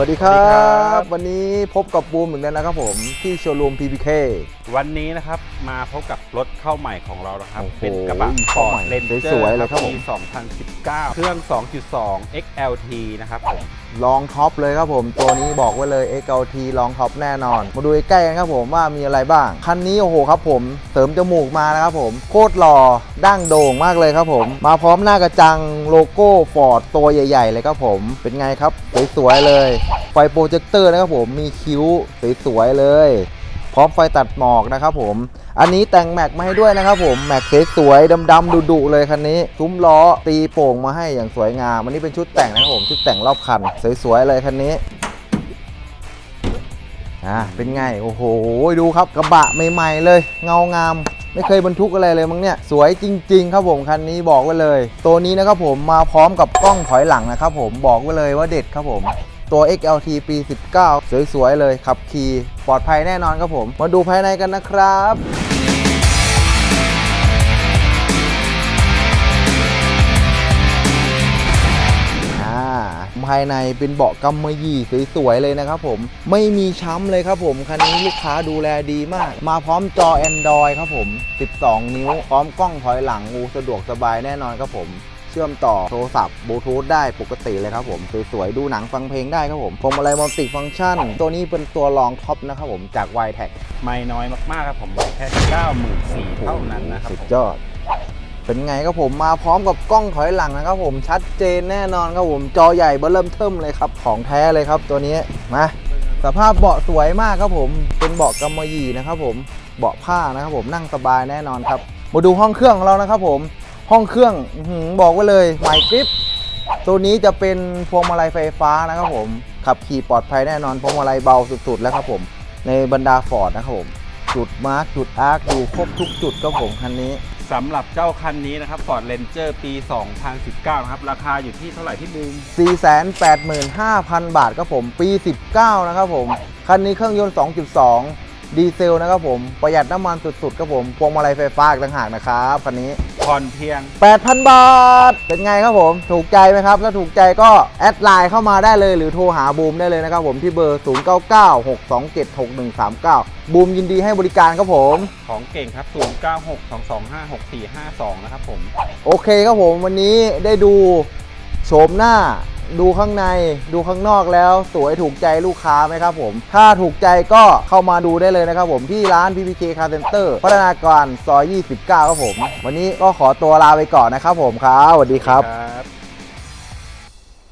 วัสดีครัสวัสดีครับบวันนี้พบกับบูมเหมือนกันนะครับผมที่โชว์รูม PPK วันนี้นะครับมาพบกับรถเข้าใหม่ของเรานะครับโอ้โหเป็นกระบะเข้า Ford ใหม่ Ranger สวยๆเลยครับผมปี2019 เครื่อง 2.2 XLT นะครับผม ลองท็อปเลยครับผม ตัวนี้บอกไว้เลย XLT ลองท็อปแน่นอน มาดูใกล้กันครับผมว่ามีอะไรบ้าง คันนี้โอ้โหครับผม เสริมจมูกมานะครับผม โคตรหล่อดั้งโด่งมากเลยครับผม มาพร้อมหน้ากระจังโลโก้ฟอร์ดตัวใหญ่ ๆ เลยครับผม เป็นไงครับ สวยๆเลย ไฟโปรเจคเตอร์นะครับผมมีคิ้วสวยๆเลย พร้อมไฟตัดหมอกนะครับผม อันนี้แต่งแม็กมาให้ด้วยนะครับผมแม็กสวยๆดำๆดุๆเลยคันนี้ซุ้มล้อตีโป่งมาให้อย่างสวยงามอันนี้เป็นชุดแต่งนะครับผมชุดแต่งรอบคันสวยๆเลยคันนี้อ่าเป็นไงโอ้โหดูครับกระบะใหม่ๆเลยเงางามไม่เคยบรรทุกอะไรเลยมั้งเนี่ยสวยจริง ๆ ครับผมคันนี้บอกไว้เลย ตัวนี้นะครับผมมาพร้อมกับกล้องถอยหลังนะครับผมบอกไว้เลยว่าเด็ดครับผม ตัว XLT ปี 19 สวยๆเลยขับขี่ปลอดภัยแน่นอนครับผม มาดูภายในกันนะครับอ่าภายในเป็นเบาะกำมะหยี่สวยๆเลยนะครับผมไม่มีช้ำเลยครับผม คันนี้ลูกค้าดูแลดีมาก มาพร้อมจอ Android ครับผม 12 นิ้ว พร้อมกล้องถอยหลังงูสะดวกสบายแน่นอนครับผม ชื่อมต่อโทรศัพท์บลูทูธได้ปกติเลยครับผม สวยๆ ดูหนังฟังเพลงได้ครับผมพวงมาลัยมัลติฟังก์ชัน ตัวนี้เป็นตัวรองท็อปนะครับผมจาก y t e c ไม่น้อยมากๆครับผมแค่94,000เท่านั้นนะครับสุดผมยอดเป็นไงครับผมมาพร้อมกับกล้องถอยหลังนะครับผมชัดเจนแน่นอนครับผมจอใหญ่เบอร์เริ่มเทิมเลยครับ ของแท้เลยครับตัวนี้มาสภาพเบาะสวยมากครับผม เป็นเบาะกำมะหยี่นะครับผมเบาะผ้านะครับผมนั่งสบายแน่นอนครับ มาดูห้องเครื่องของเรานะครับผม ห้องเครื่องอื้อหือบอกไว้เลยใหม่กริปตัวนี้จะเป็นพวงมาลัยไฟฟ้านะครับผม ขับขี่ปลอดภัยแน่นอนพวงมาลัยเบาสุดๆ แล้วครับผม ในบรรดาฟอร์ดนะครับผม จุดมาร์กจุดอาร์คอยู่ครบทุกจุดครับผมคันนี้สำหรับเจ้าคันนี้นะครับ Ford Ranger ปี 2019 นะครับ ราคาอยู่ที่เท่าไหร่ที่บูม 485,000 บาทครับผม ปี 19 นะครับผม คันนี้เครื่องยนต์ 2.2 ดีเซลนะครับผม ประหยัดน้ำมันสุดๆครับผม พวงมาลัยไฟฟ้าอีกต่างหากนะครับคันนี้ผ่อนเพียง 8,000 บาท เป็นไงครับผม ถูกใจไหมครับ ถ้าถูกใจก็แอดไลน์เข้ามาได้เลยหรือโทรหาบูมได้เลยนะครับผมที่เบอร์ 0996276139 บูมยินดีให้บริการครับผม ของเก่งครับ 0962256452 นะครับผม โอเคครับผมวันนี้ได้ดูโฉมหน้า ดูข้างในดูข้างนอกแล้วสวยถูกใจลูกค้าไหมครับผม ถ้าถูกใจก็เข้ามาดูได้เลยนะครับผมที่ร้าน PPK Car Center พัฒนาการซอย 29 ครับผม วันนี้ก็ขอตัวลาไปก่อนนะครับผมครับสวัสดีครับครับ